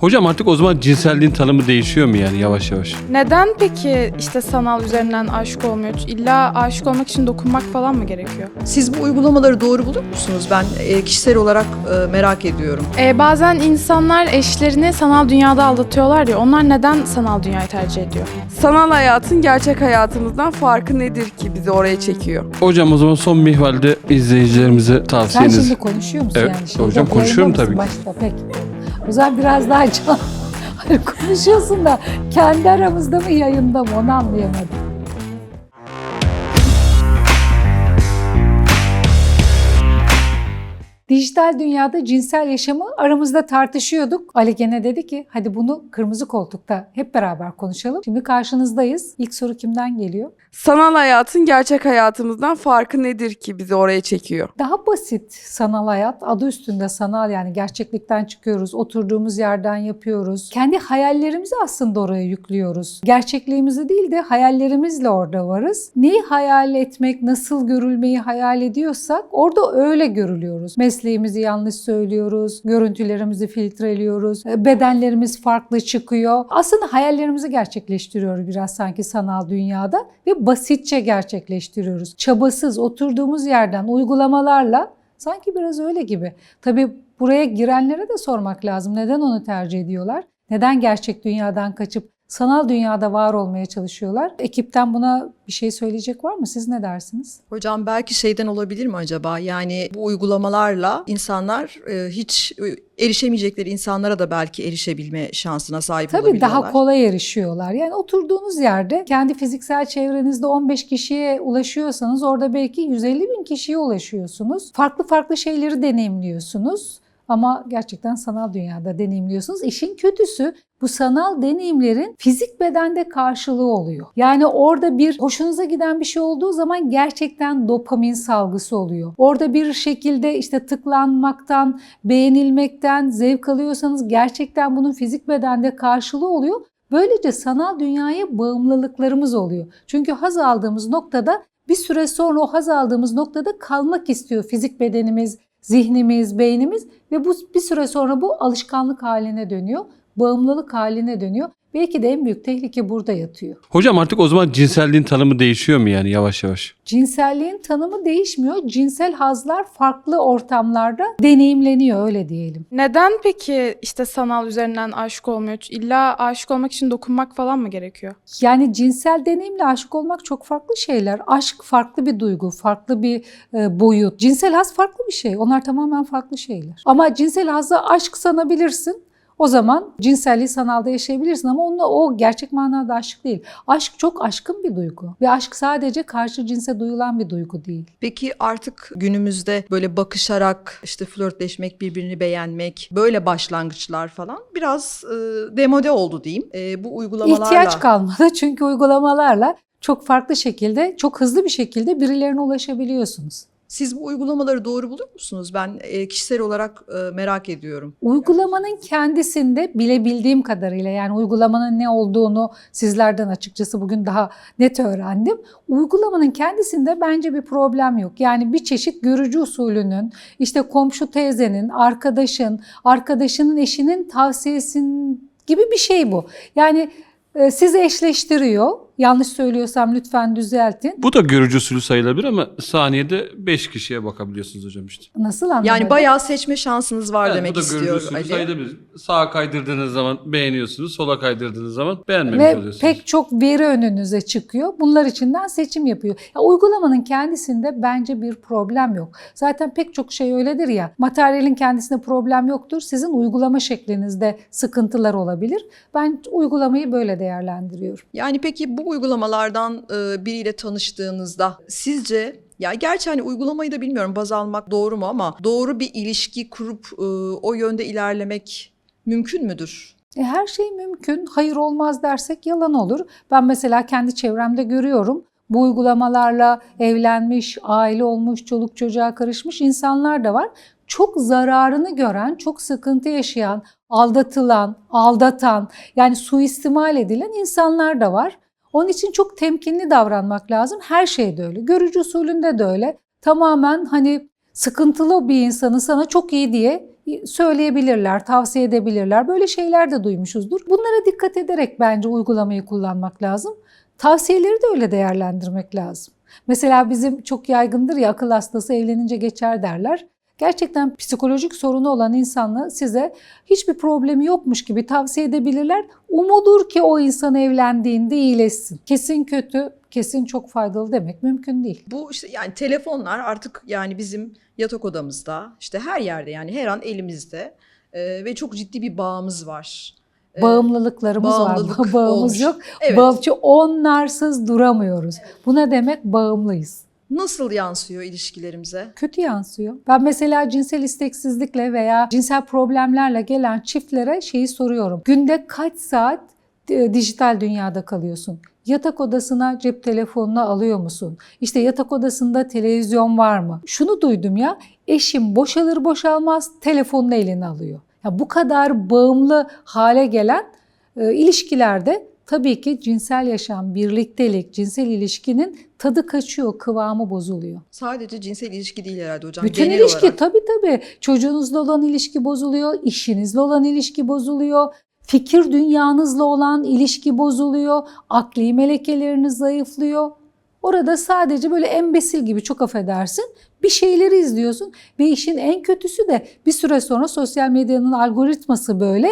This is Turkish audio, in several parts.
Hocam artık o zaman cinselliğin tanımı değişiyor mu yani yavaş yavaş? Neden peki işte sanal üzerinden aşık olmuyor? İlla aşık olmak için dokunmak falan mı gerekiyor? Siz bu uygulamaları doğru bulur musunuz? Ben e, kişisel olarak e, merak ediyorum. Ee, bazen insanlar eşlerini sanal dünyada aldatıyorlar ya. Onlar neden sanal dünyayı tercih ediyor? Sanal hayatın gerçek hayatımızdan farkı nedir ki bizi oraya çekiyor? Hocam o zaman son mihvalde izleyicilerimize Sen tavsiyeniz. şimdi konuşuyor musun Evet, yani? Şeyde, hocam yayında konuşuyorum mısın tabii ki. Başta peki. Zaman biraz daha can. Hayır konuşuyorsun da kendi aramızda mı yayında mı onu anlayamadım. Dijital dünyada cinsel yaşamı aramızda tartışıyorduk. Ali gene dedi ki hadi bunu kırmızı koltukta hep beraber konuşalım. Şimdi karşınızdayız. İlk soru kimden geliyor? Sanal hayatın gerçek hayatımızdan farkı nedir ki bizi oraya çekiyor? Daha basit sanal hayat. Adı üstünde sanal yani gerçeklikten çıkıyoruz. Oturduğumuz yerden yapıyoruz. Kendi hayallerimizi aslında oraya yüklüyoruz. Gerçekliğimizi değil de hayallerimizle orada varız. Neyi hayal etmek, nasıl görülmeyi hayal ediyorsak orada öyle görülüyoruz. Mesleğimizi yanlış söylüyoruz. Görüntülerimizi filtreliyoruz. e, Bedenlerimiz farklı çıkıyor. Aslında hayallerimizi gerçekleştiriyoruz biraz sanki sanal dünyada ve basitçe gerçekleştiriyoruz. Çabasız oturduğumuz yerden uygulamalarla sanki biraz öyle gibi. Tabii buraya girenlere de sormak lazım. Neden onu tercih ediyorlar? Neden gerçek dünyadan kaçıp sanal dünyada var olmaya çalışıyorlar? Ekipten buna bir şey söyleyecek var mı? Siz ne dersiniz? Hocam belki şeyden olabilir mi acaba? Yani bu uygulamalarla insanlar e, hiç e, erişemeyecekleri insanlara da belki erişebilme şansına sahip Tabii olabiliyorlar. daha kolay erişiyorlar. Yani oturduğunuz yerde kendi fiziksel çevrenizde 15 kişiye ulaşıyorsanız orada belki 150 bin kişiye ulaşıyorsunuz. Farklı farklı şeyleri deneyimliyorsunuz. Ama gerçekten sanal dünyada deneyimliyorsunuz. İşin kötüsü bu sanal deneyimlerin fizik bedende karşılığı oluyor. Yani orada bir hoşunuza giden bir şey olduğu zaman gerçekten dopamin salgısı oluyor. Orada bir şekilde işte tıklanmaktan, beğenilmekten zevk alıyorsanız gerçekten bunun fizik bedende karşılığı oluyor. Böylece sanal dünyaya bağımlılıklarımız oluyor. Çünkü haz aldığımız noktada bir süre sonra o haz aldığımız noktada kalmak istiyor fizik bedenimiz, zihnimiz, beynimiz ve bu bir süre sonra bu alışkanlık haline dönüyor, bağımlılık haline dönüyor. Belki de en büyük tehlike burada yatıyor. Hocam artık o zaman cinselliğin tanımı değişiyor mu yani yavaş yavaş? Cinselliğin tanımı değişmiyor. Cinsel hazlar farklı ortamlarda deneyimleniyor öyle diyelim. Neden peki işte sanal üzerinden aşık olmuyor? İlla aşık olmak için dokunmak falan mı gerekiyor? Yani cinsel deneyimle aşık olmak çok farklı şeyler. Aşk farklı bir duygu, farklı bir e, boyut. Cinsel haz farklı bir şey. Onlar tamamen farklı şeyler. Ama cinsel hazı aşk sanabilirsin. O zaman cinselliği sanalda yaşayabilirsin ama onunla o gerçek manada aşk değil. Aşk çok aşkın bir duygu. Ve aşk sadece karşı cinse duyulan bir duygu değil. Peki artık günümüzde böyle bakışarak işte flörtleşmek, birbirini beğenmek, böyle başlangıçlar falan biraz e, demode oldu diyeyim. E, bu uygulamalarla İhtiyaç kalmadı çünkü uygulamalarla çok farklı şekilde, çok hızlı bir şekilde birilerine ulaşabiliyorsunuz. Siz bu uygulamaları doğru bulur musunuz? Ben e, kişisel olarak e, merak ediyorum. Uygulamanın kendisinde bilebildiğim kadarıyla yani uygulamanın ne olduğunu sizlerden açıkçası bugün daha net öğrendim. Uygulamanın kendisinde bence bir problem yok. Yani bir çeşit görücü usulünün, işte komşu teyzenin, arkadaşın, arkadaşının eşinin tavsiyesin gibi bir şey bu. Yani e, sizi eşleştiriyor. Yanlış söylüyorsam lütfen düzeltin. Bu da görücü usulü sayılabilir ama saniyede 5 kişiye bakabiliyorsunuz hocam işte. Nasıl anlamadım? Yani bayağı seçme şansınız var Evet, demek bu da görücü istiyor usulü Ali. sayılabilir. Sağa kaydırdığınız zaman beğeniyorsunuz, sola kaydırdığınız zaman beğenmemiş Ve oluyorsunuz. pek çok veri önünüze çıkıyor. Bunlar içinden seçim yapıyor. Ya uygulamanın kendisinde bence bir problem yok. Zaten pek çok şey öyledir ya. Materyalin kendisinde problem yoktur. Sizin uygulama şeklinizde sıkıntılar olabilir. Ben uygulamayı böyle değerlendiriyorum. Yani peki bu uygulamalardan e, biriyle tanıştığınızda sizce ya gerçi hani uygulamayı da bilmiyorum baz almak doğru mu ama doğru bir ilişki kurup e, o yönde ilerlemek mümkün müdür? E, her şey mümkün. Hayır olmaz dersek yalan olur. Ben mesela kendi çevremde görüyorum. Bu uygulamalarla evlenmiş, aile olmuş, çoluk çocuğa karışmış insanlar da var. Çok zararını gören, çok sıkıntı yaşayan, aldatılan, aldatan, yani suistimal edilen insanlar da var. Onun için çok temkinli davranmak lazım. Her şeyde öyle. Görücü usulünde de öyle. Tamamen hani sıkıntılı bir insanı sana çok iyi diye söyleyebilirler, tavsiye edebilirler. Böyle şeyler de duymuşuzdur. Bunlara dikkat ederek bence uygulamayı kullanmak lazım. Tavsiyeleri de öyle değerlendirmek lazım. Mesela bizim çok yaygındır ya akıl hastası evlenince geçer derler. Gerçekten psikolojik sorunu olan insanla size hiçbir problemi yokmuş gibi tavsiye edebilirler. Umudur ki o insan evlendiğinde iyileşsin. Kesin kötü, kesin çok faydalı demek mümkün değil. Bu işte yani telefonlar artık yani bizim yatak odamızda işte her yerde yani her an elimizde Ee, ve çok ciddi bir bağımız var. Bağımlılıklarımız bağımlılık var. Bağımız olmuş. yok. Evet. Bağımcı onlarsız duramıyoruz. Bu ne demek? Bağımlıyız. Nasıl yansıyor ilişkilerimize? Kötü yansıyor. Ben mesela cinsel isteksizlikle veya cinsel problemlerle gelen çiftlere şeyi soruyorum. Günde kaç saat e, dijital dünyada kalıyorsun? Yatak odasına cep telefonunu alıyor musun? İşte yatak odasında televizyon var mı? Şunu duydum ya, eşim boşalır boşalmaz telefonunu eline alıyor. Ya bu kadar bağımlı hale gelen e, ilişkilerde tabii ki cinsel yaşam, birliktelik, cinsel ilişkinin tadı kaçıyor, kıvamı bozuluyor. Sadece cinsel ilişki değil herhalde hocam. Bütün genel ilişki olarak. tabii tabii. Çocuğunuzla olan ilişki bozuluyor, işinizle olan ilişki bozuluyor, fikir dünyanızla olan ilişki bozuluyor, akli melekeleriniz zayıflıyor. Orada sadece böyle embesil gibi çok affedersin bir şeyleri izliyorsun ve işin en kötüsü de bir süre sonra sosyal medyanın algoritması böyle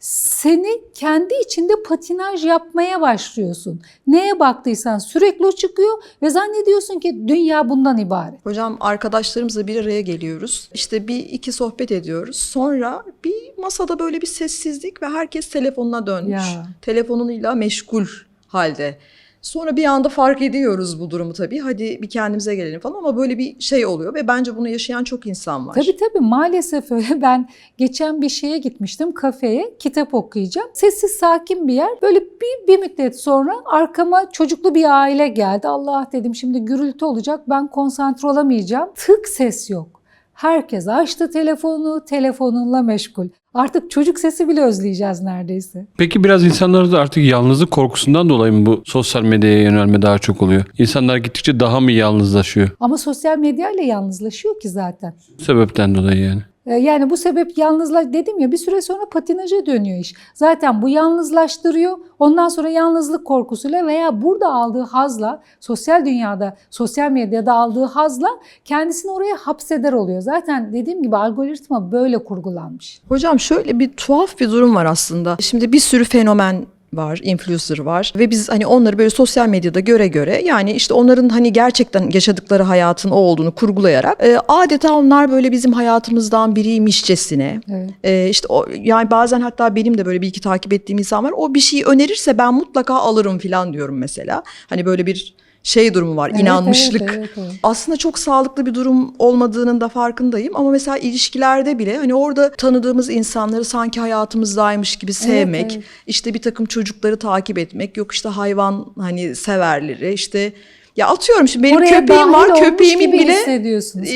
seni kendi içinde patinaj yapmaya başlıyorsun. Neye baktıysan sürekli o çıkıyor ve zannediyorsun ki dünya bundan ibaret. Hocam arkadaşlarımızla bir araya geliyoruz. İşte bir iki sohbet ediyoruz. Sonra bir masada böyle bir sessizlik ve herkes telefonuna dönmüş. Ya. Telefonuyla meşgul halde. Sonra bir anda fark ediyoruz bu durumu tabii. Hadi bir kendimize gelelim falan ama böyle bir şey oluyor ve bence bunu yaşayan çok insan var. Tabii tabii maalesef öyle. Ben geçen bir şeye gitmiştim kafeye kitap okuyacağım. Sessiz sakin bir yer. Böyle bir, bir müddet sonra arkama çocuklu bir aile geldi. Allah dedim şimdi gürültü olacak ben konsantre olamayacağım. Tık ses yok. Herkes açtı telefonu, telefonunla meşgul. Artık çocuk sesi bile özleyeceğiz neredeyse. Peki biraz insanlarda artık yalnızlık korkusundan dolayı mı bu sosyal medyaya yönelme daha çok oluyor? İnsanlar gittikçe daha mı yalnızlaşıyor? Ama sosyal medyayla yalnızlaşıyor ki zaten. Bu sebepten dolayı yani. Ee, Yani bu sebep yalnızla dedim ya bir süre sonra patinaja dönüyor iş. Zaten bu yalnızlaştırıyor. Ondan sonra yalnızlık korkusuyla veya burada aldığı hazla, sosyal dünyada, sosyal medyada aldığı hazla kendisini oraya hapseder oluyor. Zaten dediğim gibi algoritma böyle kurgulanmış. Hocam şöyle bir tuhaf bir durum var aslında. Şimdi bir sürü fenomen var, influencer var ve biz hani onları böyle sosyal medyada göre göre yani işte onların hani gerçekten yaşadıkları hayatın o olduğunu kurgulayarak e, adeta onlar böyle bizim hayatımızdan biriymişçesine Evet. e, işte o, yani bazen hatta benim de böyle bir iki takip ettiğim insan var o bir şey önerirse ben mutlaka alırım falan diyorum mesela. Hani böyle bir şey durumu var, Evet, inanmışlık. evet, evet, evet. Aslında çok sağlıklı bir durum olmadığının da farkındayım ama mesela ilişkilerde bile hani orada tanıdığımız insanları sanki hayatımızdaymış gibi sevmek, evet. işte bir takım çocukları takip etmek, yok işte hayvan hani severleri, işte ya atıyorum şimdi benim Oraya köpeğim var, köpeğimin bile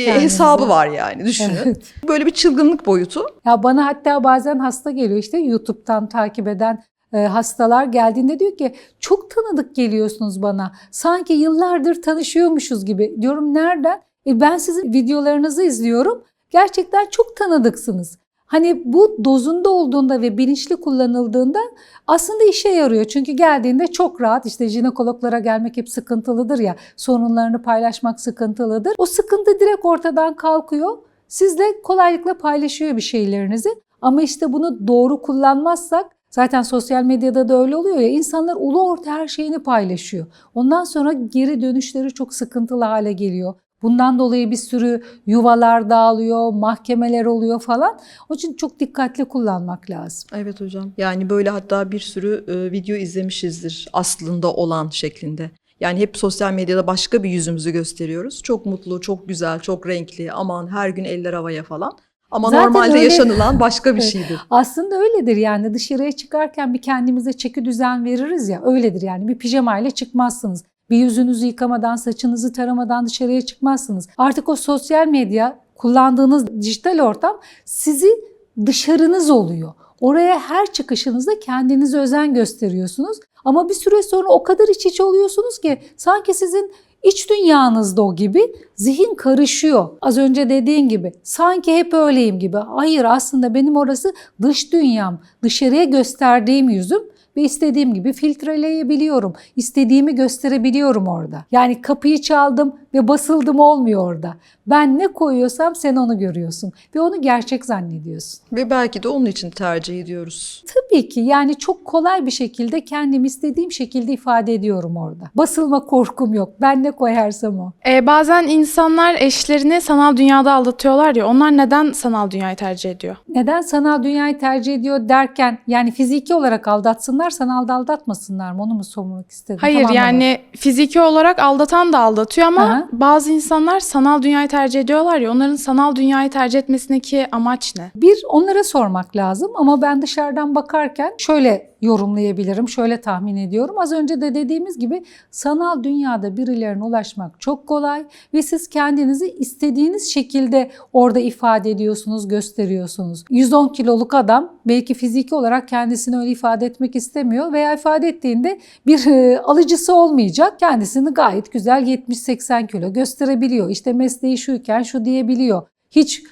e, hesabı var yani düşünün. Evet. Böyle bir çılgınlık boyutu. Ya bana hatta bazen hasta geliyor işte YouTube'dan takip eden hastalar geldiğinde diyor ki çok tanıdık geliyorsunuz bana. Sanki yıllardır tanışıyormuşuz gibi. Diyorum nereden? E, ben sizin videolarınızı izliyorum. Gerçekten çok tanıdıksınız. Hani bu dozunda olduğunda ve bilinçli kullanıldığında aslında işe yarıyor. Çünkü geldiğinde çok rahat işte jinekologlara gelmek hep sıkıntılıdır ya. Sorunlarını paylaşmak sıkıntılıdır. O sıkıntı direkt ortadan kalkıyor. Sizle kolaylıkla paylaşıyor bir şeylerinizi. Ama işte bunu doğru kullanmazsak zaten sosyal medyada da öyle oluyor ya insanlar ulu orta her şeyini paylaşıyor. Ondan sonra geri dönüşleri çok sıkıntılı hale geliyor. Bundan dolayı bir sürü yuvalar dağılıyor, mahkemeler oluyor falan. Onun için çok dikkatli kullanmak lazım. Evet hocam. Yani böyle hatta bir sürü e, video izlemişizdir aslında olan şeklinde. Yani hep sosyal medyada başka bir yüzümüzü gösteriyoruz. Çok mutlu, çok güzel, çok renkli. Aman her gün eller havaya falan. Ama Zaten normalde öyle- yaşanılan başka bir şeydir. Aslında öyledir yani dışarıya çıkarken bir kendimize çeki düzen veririz ya öyledir yani bir pijamayla çıkmazsınız. Bir yüzünüzü yıkamadan, saçınızı taramadan dışarıya çıkmazsınız. Artık o sosyal medya, kullandığınız dijital ortam sizi dışarınız oluyor. Oraya her çıkışınızda kendinize özen gösteriyorsunuz. Ama bir süre sonra o kadar iç içe oluyorsunuz ki sanki sizin iç dünyanızda o gibi zihin karışıyor. Az önce dediğin gibi sanki hep öyleyim gibi. Hayır aslında benim orası dış dünyam, dışarıya gösterdiğim yüzüm ve istediğim gibi filtreleyebiliyorum. İstediğimi gösterebiliyorum orada. Yani kapıyı çaldım ve basıldım olmuyor orada. Ben ne koyuyorsam sen onu görüyorsun ve onu gerçek zannediyorsun. Ve belki de onun için tercih ediyoruz. Tabii ki yani çok kolay bir şekilde kendimi istediğim şekilde ifade ediyorum orada. Basılma korkum yok. Ben ne koyarsam o. Ee, bazen insanlar eşlerini sanal dünyada aldatıyorlar ya. Onlar neden sanal dünyayı tercih ediyor? Neden sanal dünyayı tercih ediyor derken yani fiziki olarak aldatsınlar sanalda aldatmasınlar mı onu mu sormak istedim? Hayır Tam anlamadım. yani fiziki olarak aldatan da aldatıyor ama Aha. Bazı insanlar sanal dünyayı tercih ediyorlar ya. Onların sanal dünyayı tercih etmesindeki amaç ne? Bir onlara sormak lazım ama ben dışarıdan bakarken şöyle yorumlayabilirim, şöyle tahmin ediyorum. Az önce de dediğimiz gibi sanal dünyada birilerine ulaşmak çok kolay ve siz kendinizi istediğiniz şekilde orada ifade ediyorsunuz, gösteriyorsunuz. 110 kiloluk adam belki fiziki olarak kendisini öyle ifade etmek istemiyor veya ifade ettiğinde bir e, alıcısı olmayacak. Kendisini gayet güzel 70-80 kilo gösterebiliyor. İşte mesleği şuyken şu diyebiliyor. Hiç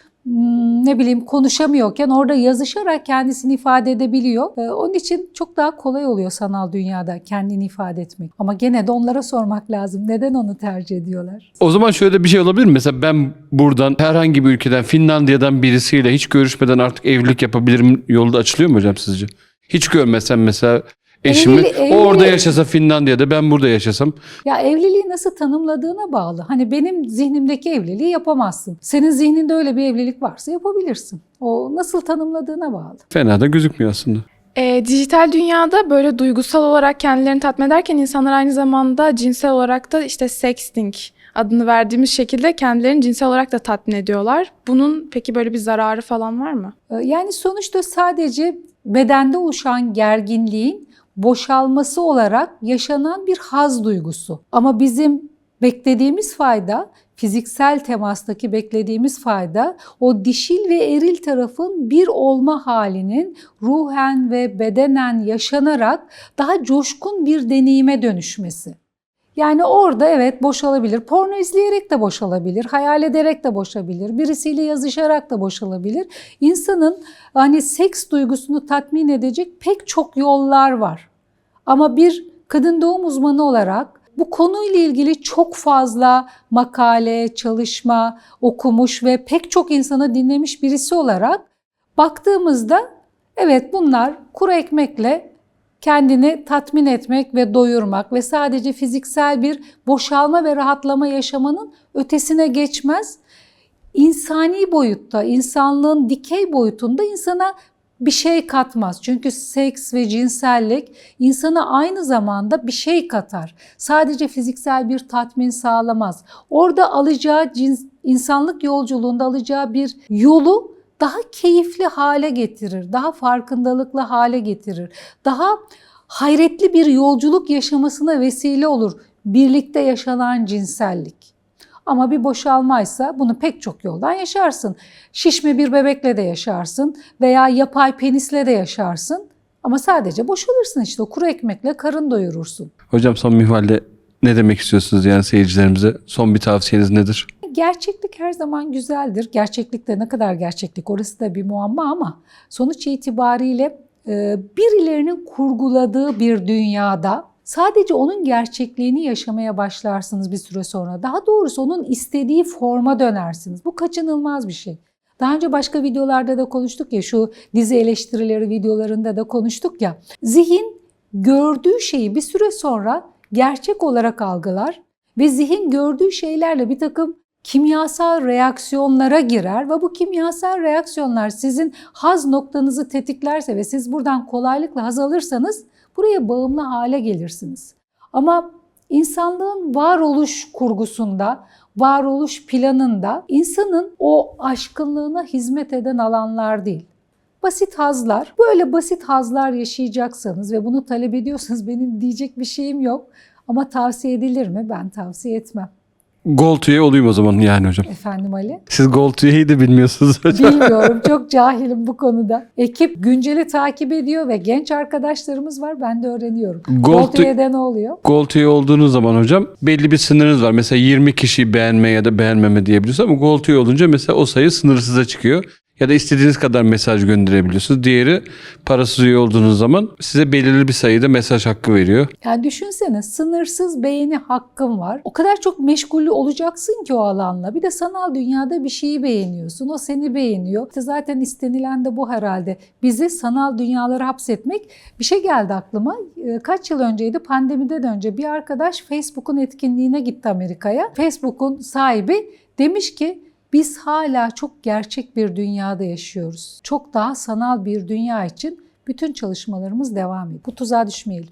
ne bileyim konuşamıyorken orada yazışarak kendisini ifade edebiliyor. Ee, onun için çok daha kolay oluyor sanal dünyada kendini ifade etmek. Ama gene de onlara sormak lazım. Neden onu tercih ediyorlar? O zaman şöyle bir şey olabilir mi? Mesela ben buradan herhangi bir ülkeden Finlandiya'dan birisiyle hiç görüşmeden artık evlilik yapabilirim yolu da açılıyor mu hocam sizce? Hiç görmesem mesela eşimi Evli- evli- o orada yaşasa Finlandiya'da ben burada yaşasam Ya evliliği nasıl tanımladığına bağlı. Hani benim zihnimdeki evliliği yapamazsın. Senin zihninde öyle bir evlilik varsa yapabilirsin. O nasıl tanımladığına bağlı. fena da gözükmüyor aslında. Ee, dijital dünyada böyle duygusal olarak kendilerini tatmin ederken insanlar aynı zamanda cinsel olarak da işte sexting adını verdiğimiz şekilde kendilerini cinsel olarak da tatmin ediyorlar. Bunun peki böyle bir zararı falan var mı? Ee, Yani sonuçta sadece bedende oluşan gerginliğin boşalması olarak yaşanan bir haz duygusu. Ama bizim beklediğimiz fayda, fiziksel temastaki beklediğimiz fayda o dişil ve eril tarafın bir olma halinin ruhen ve bedenen yaşanarak daha coşkun bir deneyime dönüşmesi. Yani orada evet boşalabilir. Porno izleyerek de boşalabilir. Hayal ederek de boşalabilir. Birisiyle yazışarak da boşalabilir. İnsanın hani seks duygusunu tatmin edecek pek çok yollar var. Ama bir kadın doğum uzmanı olarak bu konuyla ilgili çok fazla makale, çalışma okumuş ve pek çok insanı dinlemiş birisi olarak baktığımızda evet bunlar kuru ekmekle kendini tatmin etmek ve doyurmak ve sadece fiziksel bir boşalma ve rahatlama yaşamanın ötesine geçmez. İnsani boyutta, insanlığın dikey boyutunda insana bir şey katmaz. Çünkü seks ve cinsellik insana aynı zamanda bir şey katar. Sadece fiziksel bir tatmin sağlamaz. Orada alacağı cins, insanlık yolculuğunda alacağı bir yolu daha keyifli hale getirir, daha farkındalıklı hale getirir. Daha hayretli bir yolculuk yaşamasına vesile olur birlikte yaşanan cinsellik. Ama bir boşalmaysa bunu pek çok yoldan yaşarsın. Şişme bir bebekle de yaşarsın veya yapay penisle de yaşarsın. Ama sadece boşalırsın işte kuru ekmekle karın doyurursun. Hocam son minvalde ne demek istiyorsunuz yani seyircilerimize? Son bir tavsiyeniz nedir? Gerçeklik her zaman güzeldir. Gerçeklikte ne kadar gerçeklik orası da bir muamma ama sonuç itibariyle e, birilerinin kurguladığı bir dünyada sadece onun gerçekliğini yaşamaya başlarsınız bir süre sonra. Daha doğrusu onun istediği forma dönersiniz. Bu kaçınılmaz bir şey. Daha önce başka videolarda da konuştuk ya şu dizi eleştirileri videolarında da konuştuk ya. Zihin gördüğü şeyi bir süre sonra gerçek olarak algılar ve zihin gördüğü şeylerle bir takım kimyasal reaksiyonlara girer ve bu kimyasal reaksiyonlar sizin haz noktanızı tetiklerse ve siz buradan kolaylıkla haz alırsanız buraya bağımlı hale gelirsiniz. Ama insanlığın varoluş kurgusunda, varoluş planında insanın o aşkınlığına hizmet eden alanlar değil. Basit hazlar, böyle basit hazlar yaşayacaksanız ve bunu talep ediyorsanız benim diyecek bir şeyim yok. Ama tavsiye edilir mi? Ben tavsiye etmem. Gold üye olayım o zaman yani hocam. Efendim Ali? Siz Gold üyeyi de bilmiyorsunuz hocam. Bilmiyorum çok cahilim bu konuda. Ekip günceli takip ediyor ve genç arkadaşlarımız var ben de öğreniyorum. Gold, Gold üyede ne oluyor? Gold üye olduğunuz zaman hocam belli bir sınırınız var. Mesela 20 kişiyi beğenme ya da beğenmeme diyebiliyorsunuz ama Gold üye olunca mesela o sayı sınırsıza çıkıyor. Ya da istediğiniz kadar mesaj gönderebiliyorsunuz. Diğeri parasız üye olduğunuz zaman size belirli bir sayıda mesaj hakkı veriyor. Yani düşünsene sınırsız beğeni hakkın var. O kadar çok meşgul olacaksın ki o alanla. Bir de sanal dünyada bir şeyi beğeniyorsun. O seni beğeniyor. İşte zaten istenilen de bu herhalde. Bizi sanal dünyalara hapsetmek. Bir şey geldi aklıma. Ee, Kaç yıl önceydi? Pandemiden önce bir arkadaş Facebook'un etkinliğine gitti Amerika'ya. Facebook'un sahibi demiş ki biz hala çok gerçek bir dünyada yaşıyoruz. Çok daha sanal bir dünya için bütün çalışmalarımız devam ediyor. Bu tuzağa düşmeyelim.